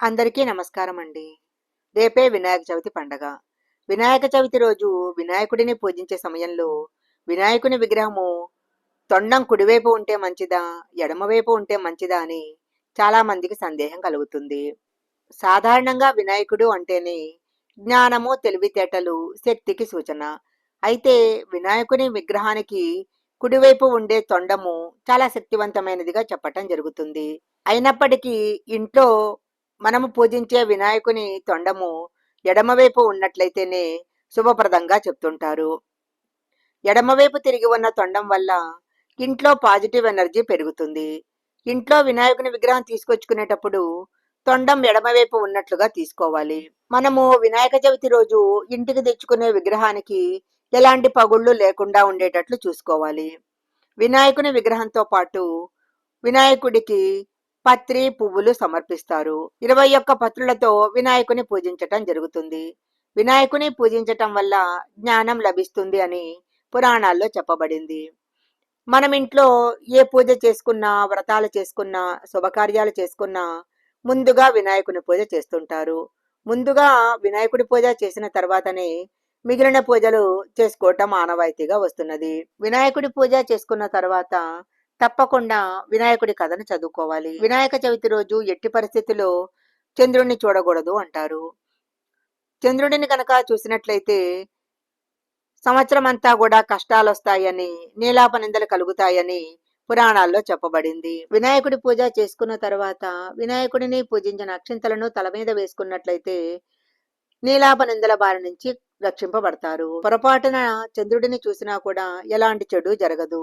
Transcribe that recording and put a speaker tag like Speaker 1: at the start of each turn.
Speaker 1: అందరికీ నమస్కారం అండి రేపే వినాయక చవితి పండగ. వినాయక చవితి రోజు వినాయకుడిని పూజించే సమయంలో వినాయకుని విగ్రహము తొండం కుడివైపు ఉంటే మంచిదా ఎడమవైపు ఉంటే మంచిదా అని చాలా మందికి సందేహం కలుగుతుంది. సాధారణంగా వినాయకుడు అంటేనే జ్ఞానము తెలివితేటలు శక్తికి సూచన. అయితే వినాయకుని విగ్రహానికి కుడివైపు ఉండే తొండము చాలా శక్తివంతమైనదిగా చెప్పటం జరుగుతుంది. అయినప్పటికీ ఇంట్లో మనము పూజించే వినాయకుని తొండము ఎడమవైపు ఉన్నట్లయితేనే శుభప్రదంగా చెప్తుంటారు. ఎడమవైపు తిరిగి ఉన్న తొండం వల్ల ఇంట్లో పాజిటివ్ ఎనర్జీ పెరుగుతుంది. ఇంట్లో వినాయకుని విగ్రహం తీసుకొచ్చుకునేటప్పుడు తొండం ఎడమవైపు ఉన్నట్లుగా తీసుకోవాలి. మనము వినాయక చవితి రోజు ఇంటికి తెచ్చుకునే విగ్రహానికి ఎలాంటి పగుళ్ళు లేకుండా ఉండేటట్లు చూసుకోవాలి. వినాయకుని విగ్రహంతో పాటు వినాయకుడికి పత్రి పువ్వులు సమర్పిస్తారు. ఇరవై ఒక్క పత్రులతో వినాయకుని పూజించటం జరుగుతుంది. వినాయకుని పూజించటం వల్ల జ్ఞానం లభిస్తుంది అని పురాణాల్లో చెప్పబడింది. మనం ఇంట్లో ఏ పూజ చేసుకున్నా వ్రతాలు చేసుకున్నా శుభకార్యాలు చేసుకున్నా ముందుగా వినాయకుని పూజ చేస్తుంటారు. ముందుగా వినాయకుడి పూజ చేసిన తర్వాతనే మిగిలిన పూజలు చేసుకోవటం ఆనవాయితీగా వస్తున్నది. వినాయకుడి పూజ చేసుకున్న తర్వాత తప్పకుండా వినాయకుడి కథను చదువుకోవాలి. వినాయక చవితి రోజు ఎట్టి పరిస్థితిలో చంద్రుడిని చూడకూడదు అంటారు. చంద్రుడిని కనుక చూసినట్లయితే సంవత్సరం అంతా కూడా కష్టాలు వస్తాయని నీలాప నిందలు కలుగుతాయని పురాణాల్లో చెప్పబడింది. వినాయకుడి పూజ చేసుకున్న తర్వాత వినాయకుడిని పూజించిన అక్షింతలను తల మీద వేసుకున్నట్లయితే నీలాప నిందల బారి నుంచి రక్షింపబడతారు. పొరపాటున చంద్రుడిని చూసినా కూడా ఎలాంటి చెడు జరగదు.